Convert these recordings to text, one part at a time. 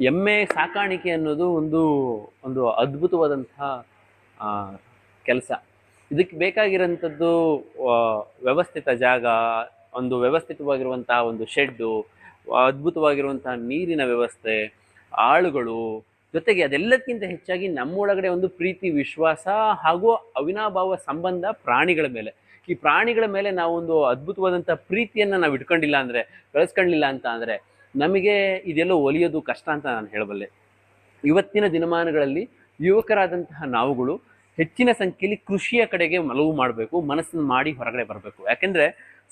ಎಮ್ಮೆ ಸಾಕಾಣಿಕೆ ಅನ್ನೋದು ಒಂದು ಒಂದು ಅದ್ಭುತವಾದಂತಹ ಕೆಲಸ. ಇದಕ್ಕೆ ಬೇಕಾಗಿರೋಂಥದ್ದು ವ್ಯವಸ್ಥಿತ ಜಾಗ, ಒಂದು ವ್ಯವಸ್ಥಿತವಾಗಿರುವಂತಹ ಒಂದು ಶೆಡ್ಡು ಅದ್ಭುತವಾಗಿರುವಂತಹ ನೀರಿನ ವ್ಯವಸ್ಥೆ, ಆಳುಗಳು, ಜೊತೆಗೆ ಅದೆಲ್ಲಕ್ಕಿಂತ ಹೆಚ್ಚಾಗಿ ನಮ್ಮೊಳಗಡೆ ಒಂದು ಪ್ರೀತಿ, ವಿಶ್ವಾಸ ಹಾಗೂ ಅವಿನಾಭಾವ ಸಂಬಂಧ ಪ್ರಾಣಿಗಳ ಮೇಲೆ. ಈ ಪ್ರಾಣಿಗಳ ಮೇಲೆ ನಾವು ಒಂದು ಅದ್ಭುತವಾದಂಥ ಪ್ರೀತಿಯನ್ನು ನಾವು ಇಟ್ಕೊಂಡಿಲ್ಲ ಅಂದರೆ, ಬೆಳೆಸ್ಕೊಂಡಿಲ್ಲ ಅಂತ ಅಂದರೆ ನಮಗೆ ಇದೆಲ್ಲ ಒಲಿಯೋದು ಕಷ್ಟ ಅಂತ ನಾನು ಹೇಳಬಲ್ಲೆ. ಇವತ್ತಿನ ದಿನಮಾನಗಳಲ್ಲಿ ಯುವಕರಾದಂತಹ ನಾವುಗಳು ಹೆಚ್ಚಿನ ಸಂಖ್ಯೆಯಲ್ಲಿ ಕೃಷಿಯ ಕಡೆಗೆ ಒಲವು ಮಾಡಬೇಕು, ಮನಸ್ಸನ್ನು ಮಾಡಿ ಹೊರಗಡೆ ಬರಬೇಕು. ಯಾಕೆಂದರೆ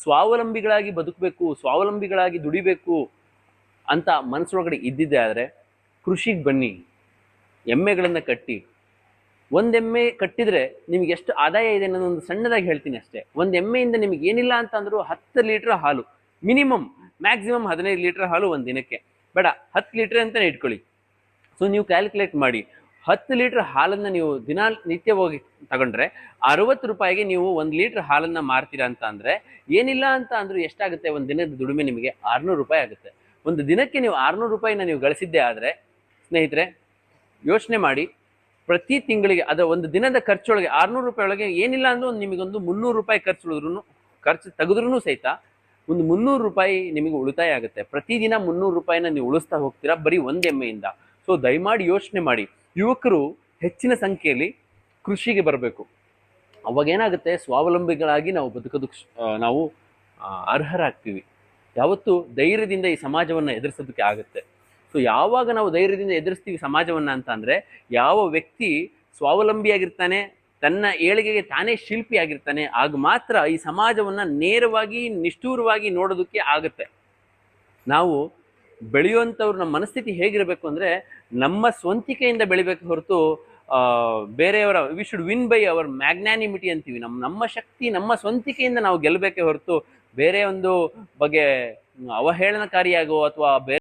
ಸ್ವಾವಲಂಬಿಗಳಾಗಿ ಬದುಕಬೇಕು, ಸ್ವಾವಲಂಬಿಗಳಾಗಿ ದುಡಿಬೇಕು ಅಂತ ಮನಸ್ಸೊಳಗಡೆ ಇದ್ದಿದ್ದೆ ಆದರೆ ಕೃಷಿಗೆ ಬನ್ನಿ, ಎಮ್ಮೆಗಳನ್ನು ಕಟ್ಟಿ. ಒಂದು ಎಮ್ಮೆ ಕಟ್ಟಿದ್ರೆ ನಿಮ್ಗೆ ಎಷ್ಟು ಆದಾಯ ಇದೆ ಅನ್ನೋದೊಂದು ಸಣ್ಣದಾಗಿ ಹೇಳ್ತೀನಿ ಅಷ್ಟೇ. ಒಂದು ಎಮ್ಮೆಯಿಂದ ನಿಮಗೆ ಏನಿಲ್ಲ ಅಂತ ಅಂದರೂ ಹತ್ತು ಲೀಟ್ರ್ ಹಾಲು ಮಿನಿಮಮ್ ಮ್ಯಾಕ್ಸಿಮಮ್ ಹದಿನೈದು ಲೀಟರ್ ಹಾಲು ಒಂದು ದಿನಕ್ಕೆ. ಬೇಡ, ಹತ್ತು ಲೀಟ್ರ್ ಅಂತಲೇ ಇಟ್ಕೊಳ್ಳಿ. ಸೊ ನೀವು ಕ್ಯಾಲ್ಕುಲೇಟ್ ಮಾಡಿ. ಹತ್ತು ಲೀಟ್ರ್ ಹಾಲನ್ನು ನೀವು ದಿನ ನಿತ್ಯವಾಗಿ ತಗೊಂಡ್ರೆ ಅರವತ್ತು ರೂಪಾಯಿಗೆ ನೀವು ಒಂದು ಲೀಟ್ರ್ ಹಾಲನ್ನು ಮಾರ್ತೀರಾ ಅಂತ ಅಂದರೆ ಏನಿಲ್ಲ ಅಂತ ಅಂದರೂ ಎಷ್ಟಾಗುತ್ತೆ? ಒಂದು ದಿನದ ದುಡಿಮೆ ನಿಮಗೆ ಆರುನೂರು ರೂಪಾಯಿ ಆಗುತ್ತೆ. ಒಂದು ದಿನಕ್ಕೆ ನೀವು ಆರುನೂರು ರೂಪಾಯಿನ ನೀವು ಗಳಿಸಿದ್ದೆ ಆದರೆ, ಸ್ನೇಹಿತರೆ, ಯೋಚನೆ ಮಾಡಿ. ಪ್ರತಿ ತಿಂಗಳಿಗೆ, ಅದು ಒಂದು ದಿನದ ಖರ್ಚೊಳಗೆ ಆರುನೂರು ರೂಪಾಯಿ ಒಳಗೆ ಏನಿಲ್ಲ ಅಂದ್ರೂ ನಿಮಗೊಂದು ಮುನ್ನೂರು ರೂಪಾಯಿ ಖರ್ಚು ಉಳಿದ್ರೂ ಖರ್ಚು ತೆಗೆದ್ರೂ ಸಹಿತ ಒಂದು ಮುನ್ನೂರು ರೂಪಾಯಿ ನಿಮಗೆ ಉಳಿತಾಯ ಆಗುತ್ತೆ. ಪ್ರತಿದಿನ ಮುನ್ನೂರು ರೂಪಾಯಿನ ನೀವು ಉಳಿಸ್ತಾ ಹೋಗ್ತೀರಾ ಬರೀ ಒಂದು ಎಮ್ಮೆಯಿಂದ ಸೊ ದಯಮಾಡಿ ಯೋಚನೆ ಮಾಡಿ. ಯುವಕರು ಹೆಚ್ಚಿನ ಸಂಖ್ಯೆಯಲ್ಲಿ ಕೃಷಿಗೆ ಬರಬೇಕು. ಅವಾಗ ಏನಾಗುತ್ತೆ? ಸ್ವಾವಲಂಬಿಗಳಾಗಿ ನಾವು ಬದುಕೋದು ನಾವು ಅರ್ಹರಾಗ್ತೀವಿ. ಯಾವತ್ತು ಧೈರ್ಯದಿಂದ ಈ ಸಮಾಜವನ್ನು ಎದುರಿಸೋದಕ್ಕೆ ಆಗುತ್ತೆ. ಸೊ ಯಾವಾಗ ನಾವು ಧೈರ್ಯದಿಂದ ಎದುರಿಸ್ತೀವಿ ಸಮಾಜವನ್ನು ಅಂತ ಅಂದರೆ, ಯಾವ ವ್ಯಕ್ತಿ ಸ್ವಾವಲಂಬಿಯಾಗಿರ್ತಾನೆ ತನ್ನ ಏಳಿಗೆಗೆ ತಾನೇ ಶಿಲ್ಪಿ ಆಗಿರ್ತಾನೆ, ಆಗ ಮಾತ್ರ ಈ ಸಮಾಜವನ್ನು ನೇರವಾಗಿ, ನಿಷ್ಠೂರವಾಗಿ ನೋಡೋದಕ್ಕೆ ಆಗುತ್ತೆ. ನಾವು ಬೆಳೆಯುವಂಥವ್ರು ಮನಸ್ಥಿತಿ ಹೇಗಿರಬೇಕು ಅಂದರೆ, ನಮ್ಮ ಸ್ವಂತಿಕೆಯಿಂದ ಬೆಳಿಬೇಕು ಹೊರತು ಬೇರೆಯವರ we should win by our magnanimity ಅಂತೀವಿ. ನಮ್ಮ ನಮ್ಮ ಶಕ್ತಿ, ನಮ್ಮ ಸ್ವಂತಿಕೆಯಿಂದ ನಾವು ಗೆಲ್ಲಬೇಕೇ ಹೊರತು, ಬೇರೆ ಒಂದು ಬಗ್ಗೆ ಅವಹೇಳನಕಾರಿಯಾಗೋ ಅಥವಾ